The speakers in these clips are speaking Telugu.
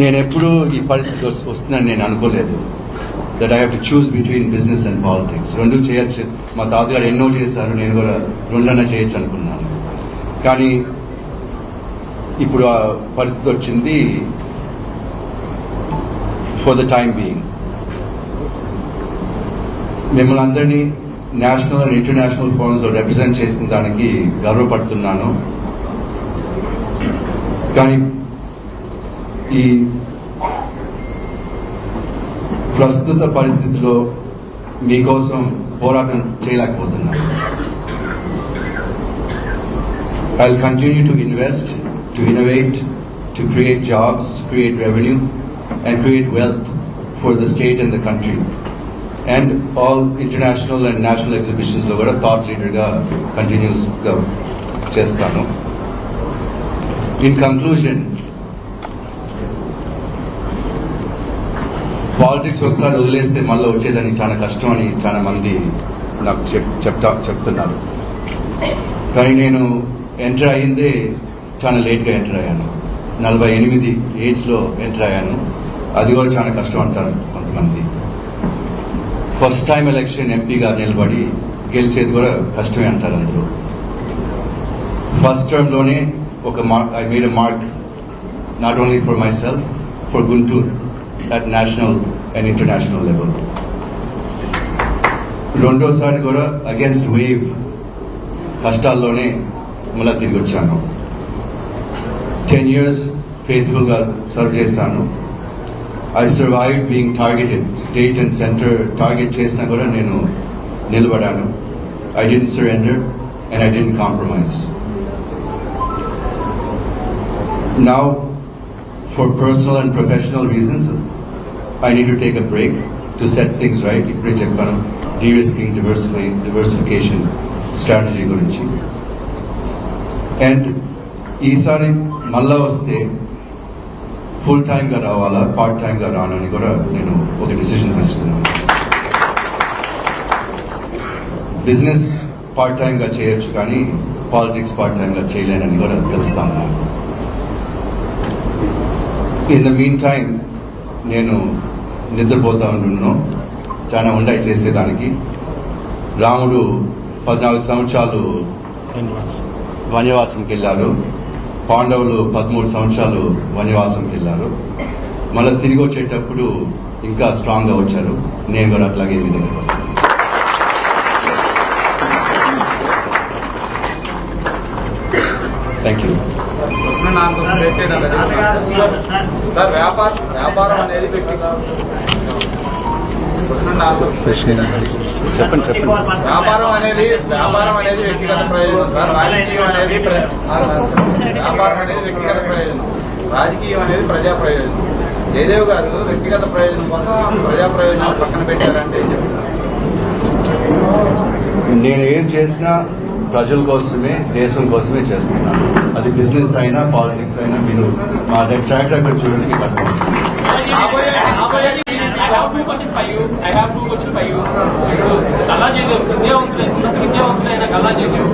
నేను ఎప్పుడు ఈ పరిస్థితి వస్తుందని నేను అనుకోలేదు. That I have to choose between business and politics రెండు చేయొచ్చు. మా తాతగారు ఎన్నో చేశారు. నేను కూడా రెండన్నా చేయొచ్చు అనుకున్నాను. కానీ ఇప్పుడు ఆ పరిస్థితి వచ్చింది ఫర్ ద టైం బీయింగ్ మిమ్మల్ని అందరినీ national and international forums represent చేసిన దానికి గర్వపడుతున్నాను. కానీ ఈ ప్రస్తుత పరిస్థితిలో మీకోసం పోరాటం చేయలేకపోతున్నారు I continue to invest to innovate to create jobs create revenue and create wealth for the state and the country and all international and national ఎగ్జిబిషన్స్లో కూడా థాట్ లీడర్గా కంటిన్యూస్గా చేస్తాను ఇన్ కంక్లూజన్ పాలిటిక్స్ ఒకసారి వదిలేస్తే మళ్ళీ వచ్చేదని చాలా కష్టం అని చాలా మంది నాకు చెప్ చెప్తా చెప్తున్నారు. కానీ నేను ఎంటర్ అయ్యిందే చాలా లేట్గా ఎంటర్ అయ్యాను. నలభై ఎనిమిది ఏజ్లో ఎంటర్ అయ్యాను. అది కూడా చాలా కష్టం అంటారు కొంతమంది. ఫస్ట్ టైం ఎలక్షన్ ఎంపీగా నిలబడి గెలిచేది కూడా కష్టమే అంటారు అందరూ. ఫస్ట్ టైంలోనే ఒక mark I made a mark not only for myself for Guntur at national and international level రెండోసారి కూడా అగేన్స్ట్ వేవ్ కష్టాల్లోనే మళ్ళీ తిరిగి వచ్చాను టెన్ ఇయర్స్ ఫెయిత్ఫుల్గా సర్వ్ చేశాను I survive being targeted state and centre target చేసినా కూడా నేను నిలబడాను I didn't surrender and I didn't compromise now for personal and professional reasons, I need to take a break to set things right. ఇప్పుడే చెప్పాను de-risking diversify, diversification strategy గురించి అండ్ ఈసారి మళ్ళా వస్తే ఫుల్ టైమ్గా రావాలా పార్ట్ టైమ్గా రానని కూడా నేను ఒక డిసిషన్ తీసుకున్నాను బిజినెస్ పార్ట్ టైమ్గా చేయొచ్చు కానీ పాలిటిక్స్ పార్ట్ టైమ్గా చేయలేనని కూడా తెలుస్తాను ఇన్ ద మీన్ టైం నేను నిద్రపోతా ఉంటున్నాం చాలా ఉండాయి చేసేదానికి. రాముడు పద్నాలుగు సంవత్సరాలు వనవాసంకి వెళ్ళారు పాండవులు పదమూడు సంవత్సరాలు వనవాసంకి వెళ్ళారు మళ్ళీ తిరిగి వచ్చేటప్పుడు ఇంకా స్ట్రాంగ్గా వచ్చారు. నేను కూడా అట్లాగే మీ దగ్గరికి వస్తాను. థ్యాంక్ యూ సార్ వ్యాపారం వ్యాపారం అనేది వ్యక్తి చెప్పండి చెప్పండి వ్యాపారం అనేది వ్యాపారం అనేది వ్యక్తిగత ప్రయోజనం. రాజకీయం అనేది వ్యాపారం అనేది వ్యక్తిగత ప్రయోజనం. రాజకీయం అనేది ప్రజా ప్రయోజనం. జయదేవ్ గారు వ్యక్తిగత ప్రయోజనం కోసం ప్రజా ప్రయోజనాలు పక్కన పెట్టారంటే నేను ఏం చేసినా ప్రజల కోసమే దేశం కోసమే చేస్తున్నాను. అది బిజినెస్ అయినా పాలిటిక్స్ అయినా మీరు మా ట్రాక్ రికార్డ్ చూడండి మీకు You. I have two questions for you. ఇప్పుడు గల్లా జయదేవ్ విద్యావంతులే ఉన్నత విద్యావంతులైన గల్లా జయదేవ్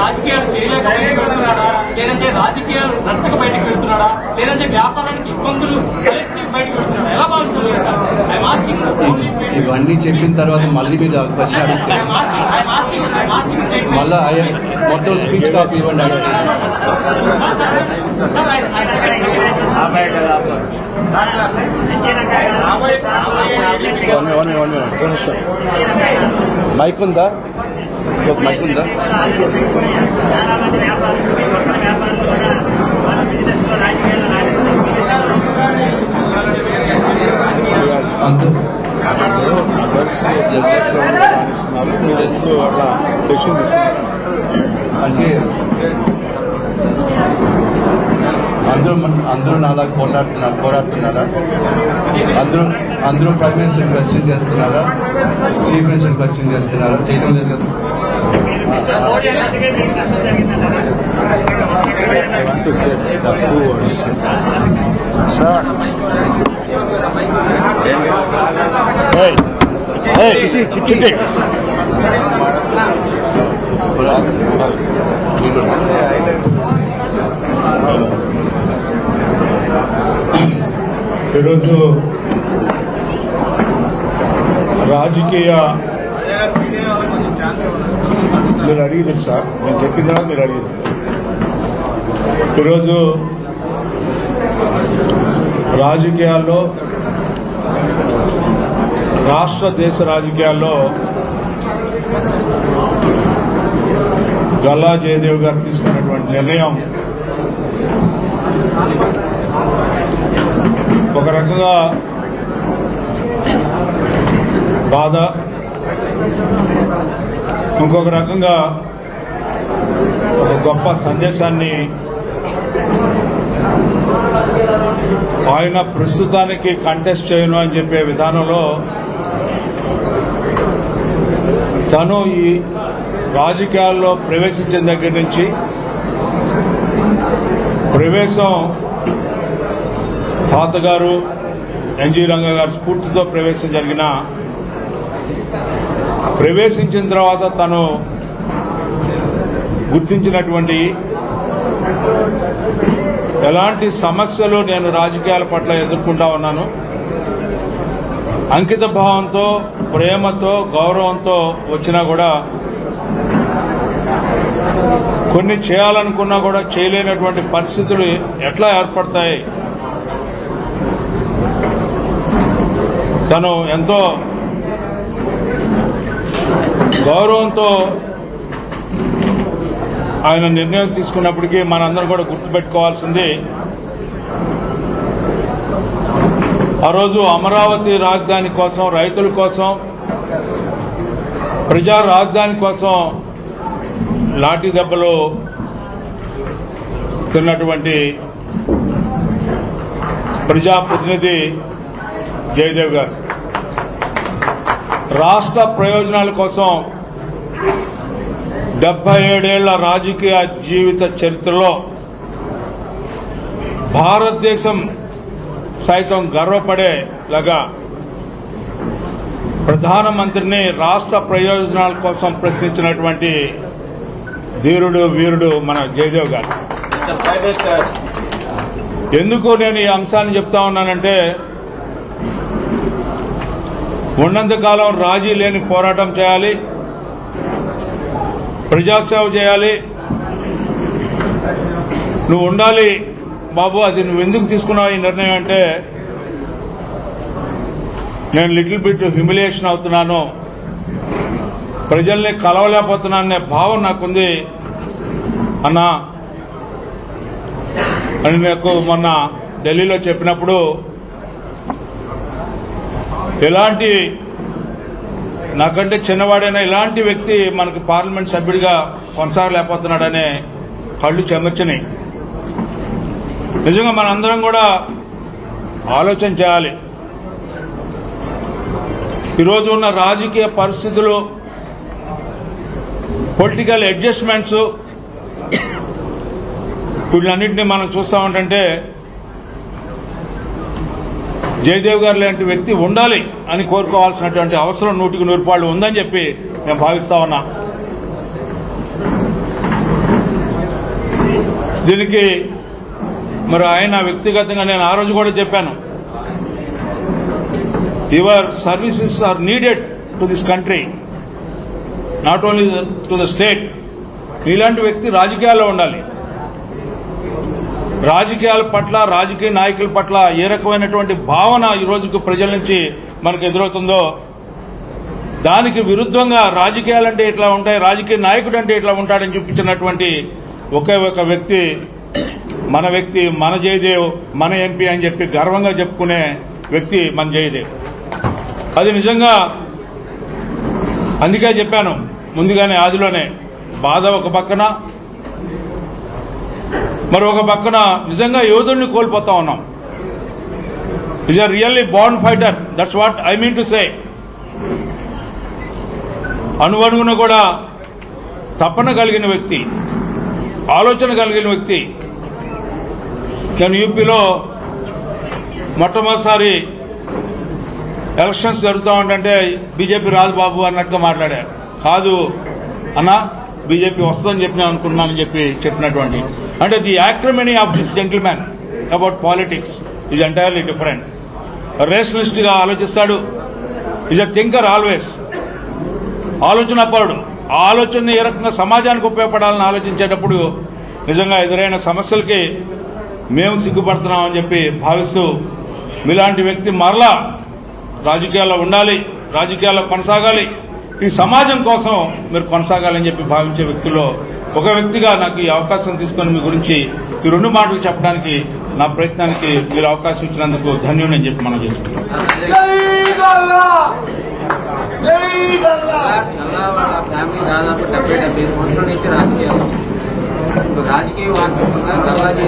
రాజకీయాలు చేయలేక బయటకు వెళ్తున్నాడా? లేదంటే రాజకీయాలు నచ్చక బయటకు వెళ్తున్నాడా? లేదంటే వ్యాపారానికి ఇబ్బందులు బయటకు వెళ్తున్నాడా? ఎలా ఇవన్నీ చెప్పిన తర్వాత మళ్ళీ మీరు క్వశ్చన్ అడిగితే మళ్ళా మొత్తం స్పీచ్ కాపీ ఇవ్వండి అడిగితే. మైక్ ఉందా? ఒక మైక్ ఉందా? అంతే అంటే అందరూ అందరూ నాలా కోలాడుతున్నారు పోరాడుతున్నారా? అందరూ అందరూ ప్రైమ్ మినిస్టర్ క్వశ్చన్ చేస్తున్నారా? చీఫ్ మినిస్టర్ క్వశ్చన్ చేస్తున్నారా? చేయడం లేదు కదా. ఈరోజు రాజకీయ మీరు అడిగింది సార్ నేను చెప్పిందా మీరు అడిగింది ఈరోజు రాజకీయాల్లో రాష్ట్ర దేశ రాజకీయాల్లో గల్లా జయదేవ్ గారు తీసుకున్నటువంటి నిర్ణయం ఒక రకంగా బాధ. ఇంకొక రకంగా ఒక గొప్ప సందేశాన్ని ఆయన ప్రస్తుతానికి కంటెస్ట్ చేయను అని చెప్పే విధానంలో తను ఈ రాజకీయాల్లో ప్రవేశించిన దగ్గర నుంచి ప్రవేశం తాతగారు ఎన్జీ రంగ గారి స్ఫూర్తితో ప్రవేశం జరిగిన ప్రవేశించిన తర్వాత తను గుర్తించినటువంటి ఎలాంటి సమస్యలు నేను రాజకీయాల పట్ల ఎదుర్కొంటా ఉన్నాను. అంకిత భావంతో ప్రేమతో గౌరవంతో వచ్చినా కూడా కొన్ని చేయాలనుకున్నా కూడా చేయలేనటువంటి పరిస్థితులు ఎట్లా ఏర్పడతాయి? తను ఎంతో గౌరవంతో ఆయన నిర్ణయం తీసుకున్నప్పటికీ మనందరం కూడా గుర్తుపెట్టుకోవాల్సింది ఆ రోజు అమరావతి రాజధాని కోసం రైతుల కోసం ప్రజా రాజధాని కోసం లాఠీ దెబ్బలు తిన్నటువంటి ప్రజాప్రతినిధి జయదేవ్ గారు. రాష్ట్ర ప్రయోజనాల కోసం డెబ్బై ఏడేళ్ళ రాజకీయ జీవిత చరిత్రలో భారతదేశం సైతం గర్వపడేలాగా ప్రధానమంత్రిని రాష్ట్ర ప్రయోజనాల కోసం ప్రశ్నించినటువంటి ధీరుడు వీరుడు మన జయదేవ్ గారు. ఎందుకు నేను ఈ అంశాన్ని చెప్తా ఉన్నానంటే ఉన్నంతకాలం రాజీ లేని పోరాటం చేయాలి. ప్రజాసేవ చేయాలి. నువ్వు ఉండాలి బాబు అది నువ్వు ఎందుకు తీసుకున్నావు ఈ నిర్ణయం అంటే నేను లిటిల్ బిట్ హ్యూమిలియేషన్ అవుతున్నాను. ప్రజల్ని కలవలేకపోతున్నాను అనే భావం నాకుంది. అన్నా అని నాకు మొన్న ఢిల్లీలో చెప్పినప్పుడు ఎలాంటి నాకంటే చిన్నవాడైన ఇలాంటి వ్యక్తి మనకు పార్లమెంట్ సభ్యుడిగా కొనసాగలేకపోతున్నాడనే కళ్ళు చెమర్చినాయి. నిజంగా మనందరం కూడా ఆలోచన చేయాలి. ఈరోజు ఉన్న రాజకీయ పరిస్థితులు పొలిటికల్ అడ్జస్ట్మెంట్స్ వీళ్ళన్నింటినీ మనం చూస్తా ఉంటుంటే జయదేవ్ గారు లాంటి వ్యక్తి ఉండాలి అని కోరుకోవాల్సినటువంటి అవసరం నూటికి నూరుపాళ్ళు ఉందని చెప్పి నేను భావిస్తా ఉన్నా. దీనికి మరి ఆయన వ్యక్తిగతంగా నేను ఆ రోజు కూడా చెప్పాను. Your services are needed to this country not only to the state. ఇలాంటి వ్యక్తి రాజకీయాల్లో ఉండాలి. రాజకీయాల పట్ల రాజకీయ నాయకుల పట్ల ఏ రకమైనటువంటి భావన ఈ రోజుకు ప్రజల నుంచి మనకు ఎదురవుతుందో దానికి విరుద్ధంగా రాజకీయాలంటే ఇట్లా ఉంటాయి రాజకీయ నాయకుడు అంటే ఇట్లా ఉంటాడని చూపించినటువంటి ఒకే ఒక వ్యక్తి మన వ్యక్తి మన జయదేవ్ మన ఎంపీ అని చెప్పి గర్వంగా చెప్పుకునే వ్యక్తి మన జయదేవ్. అది నిజంగా అందుకే చెప్పాను ముందుగానే ఆదిలోనే బాధ ఒక పక్కన మరి ఒక పక్కన నిజంగా యోధుల్ని కోల్పోతా ఉన్నాం. Is a really bond fighter that's what I mean to say అనువనుగున కూడా తపన కలిగిన వ్యక్తి ఆలోచన కలిగిన వ్యక్తి. నేను యూపీలో మొట్టమొదటిసారి ఎలక్షన్స్ జరుగుతూ ఉంటే బీజేపీ రాదు బాబు అన్నట్టుగా మాట్లాడారు. కాదు అన్న బీజేపీ వస్తుందని చెప్పి అనుకున్నానని చెప్పి చెప్పినటువంటి అంటే the acrimony of this gentleman about politics is entirely different రేషనలిస్ట్గా ఆలోచిస్తాడు. ఈజ్ అ థింకర్ ఆల్వేస్ ఆలోచనాపరుడు ఆ ఆలోచన ఏ రకంగా సమాజానికి ఉపయోగపడాలని ఆలోచించేటప్పుడు నిజంగా ఎదురైన సమస్యలకి మేము సిగ్గుపడుతున్నామని చెప్పి భావిస్తూ మీలాంటి వ్యక్తి మరలా రాజకీయాల్లో ఉండాలి రాజకీయాల్లో కొనసాగాలి. ఈ సమాజం కోసం మీరు కొనసాగాలని చెప్పి భావించే వ్యక్తుల్లో ఒక వ్యక్తిగా నాకు ఈ అవకాశం తీసుకొని మీ గురించి ఈ రెండు మాటలు చెప్పడానికి నా ప్రయత్నానికి మీరు అవకాశం ఇచ్చినందుకు ధన్యుని అని చెప్పి మనం చేసుకుంటాం. గల్లా వాళ్ళ ఫ్యామిలీ దాదాపు డెబ్బై డెబ్బై సంవత్సరాల నుంచి రాజకీయాలు ఇప్పుడు రాజకీయ వార్తకుండా గారు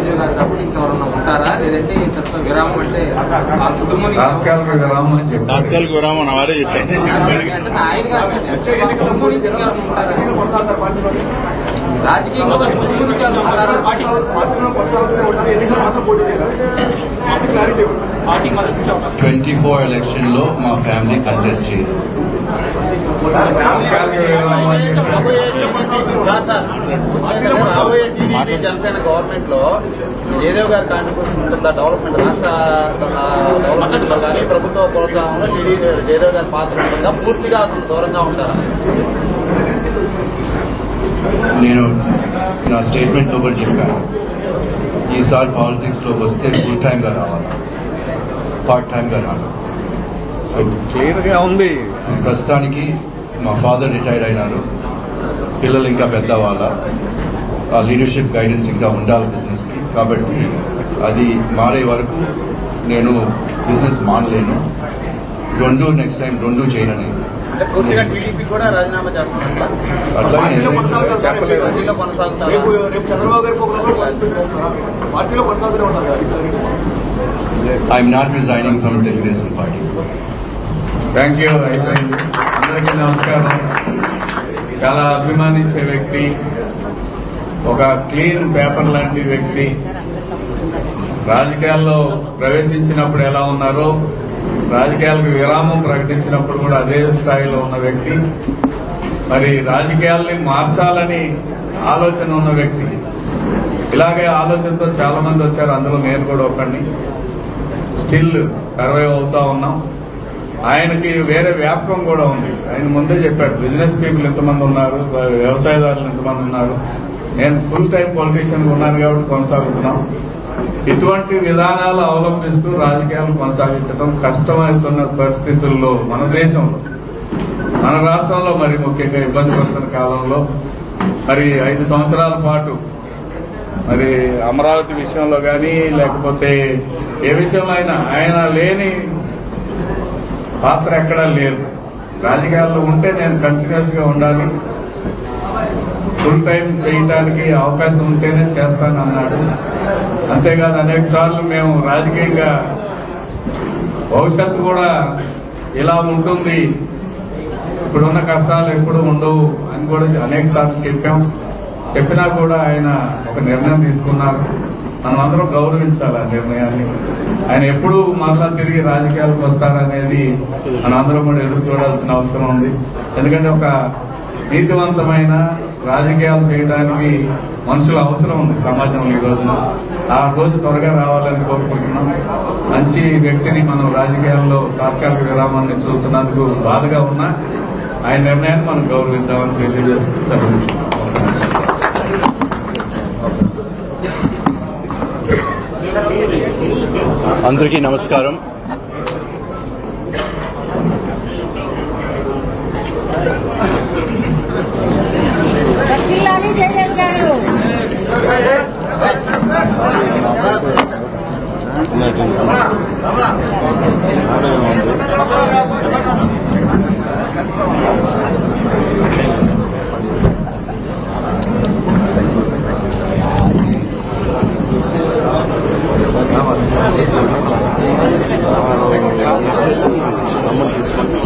ఇంకెవరన్నా ఉంటారా లేదంటే చెత్త విరామం అంటే ఆ కుటుంబం తాత్కాలిక విరామం అని చెప్పారు. తాత్కాలిక విరామం నా వారే చెప్పారు. ఆయన కుటుంబం? రాజకీయంగా ట్వంటీ ఫోర్ ఎలక్షన్లో మా ఫ్యామిలీ కంటెస్ట్ చేయదు జనసేన గవర్నమెంట్లో జయదేవ్ గారి కాంట్రిబ్యూషన్ ఉంటుందా? డెవలప్మెంట్ రాష్ట్ర కానీ ప్రభుత్వ ప్రోత్సాహంలో జయదేవ్ గారి పాత్ర ఉంటుందా? పూర్తిగా అసలు దూరంగా ఉంటారా నేను నా స్టేట్మెంట్లో కూడా చెప్పాను. ఈసారి పాలిటిక్స్లోకి వస్తే ఫుల్ టైం గా రావాలి? పార్ట్ టైం గా రావాలి? సో క్లియర్గా ఉంది. ప్రస్తుతానికి మా ఫాదర్ రిటైర్డ్ అయినారు. పిల్లలు ఇంకా పెద్దవాళ్ళ. ఆ లీడర్షిప్ గైడెన్స్ ఇంకా ఉండాలి బిజినెస్కి కాబట్టి అది మారే వరకు నేను బిజినెస్ మానలేను. రెండు నెక్స్ట్ టైం రెండు చేయనని I'm not resigning from Telugu Desam party thank you అందరికీ నమస్కారం. చాలా అభిమానించే వ్యక్తి ఒక క్లీన్ పేపర్ లాంటి వ్యక్తి. రాజకీయాల్లో ప్రవేశించినప్పుడు ఎలా ఉన్నారో రాజకీయాలకు విరామం ప్రకటించినప్పుడు కూడా అదే స్థాయిలో ఉన్న వ్యక్తి మరి రాజకీయాల్ని మార్చాలని ఆలోచన ఉన్న వ్యక్తి. ఇలాగే ఆలోచనతో చాలా మంది వచ్చారు అందులో నేను కూడా ఒకడిని. స్టిల్ సర్వైవ్ అవుతా ఉన్నాం. ఆయనకి వేరే వ్యాపకం కూడా ఉంది. ఆయన ముందే చెప్పాడు బిజినెస్ పీపుల్ ఎంతమంది ఉన్నారు వ్యవసాయదారులు ఎంతమంది ఉన్నారు. నేను ఫుల్ టైం పొలిటీషియన్ ఉన్నాను కాబట్టి కొనసాగుతున్నాం. ఇటువంటి విధానాలు అవలంబిస్తూ రాజకీయాలు కొనసాగించడం కష్టమవుతున్న పరిస్థితుల్లో మన దేశంలో మన రాష్ట్రంలో మరి ముఖ్యంగా ఇబ్బంది పడుతున్న కాలంలో మరి ఐదు సంవత్సరాల పాటు మరి అమరావతి విషయంలో కానీ లేకపోతే ఏ విషయంలో ఆయన లేని పాత్ర ఎక్కడా లేదు. రాజకీయాల్లో ఉంటే నేను కంటిన్యూస్గా ఉండాలి. ఫుల్ టైం చేయడానికి అవకాశం ఉంటేనే చేస్తానన్నాడు అంతేకాదు అనేక సార్లు మేము రాజకీయంగా భవిష్యత్తు కూడా ఇలా ఉంటుంది. ఇప్పుడున్న కష్టాలు ఎప్పుడు ఉండవు అని కూడా అనేక సార్లు చెప్పాం. చెప్పినా కూడా ఆయన ఒక నిర్ణయం తీసుకున్నారు. మనం అందరం గౌరవించాలి ఆ నిర్ణయాన్ని. ఆయన ఎప్పుడు మరలా తిరిగి రాజకీయాలకు వస్తారనేది మనందరం కూడా ఎదురు చూడాల్సిన అవసరం ఉంది. ఎందుకంటే ఒక నీతివంతమైన రాజకీయాలు చేయడానికి మనుషుల అవసరం ఉంది సమాజంలో ఈ రోజున. ఆ రోజు త్వరగా రావాలని కోరుకుంటున్నాం. మంచి వ్యక్తిని మనం రాజకీయాల్లో తాత్కాలిక విరామాన్ని చూస్తున్నందుకు బాధగా ఉన్నా ఆయన నిర్ణయాన్ని మనం గౌరవిద్దామని తెలియజేస్తున్నాం అందరికీ నమస్కారం. ఉన్నటువంటి ఆదాయం ఉంది అమలు తీసుకుంటే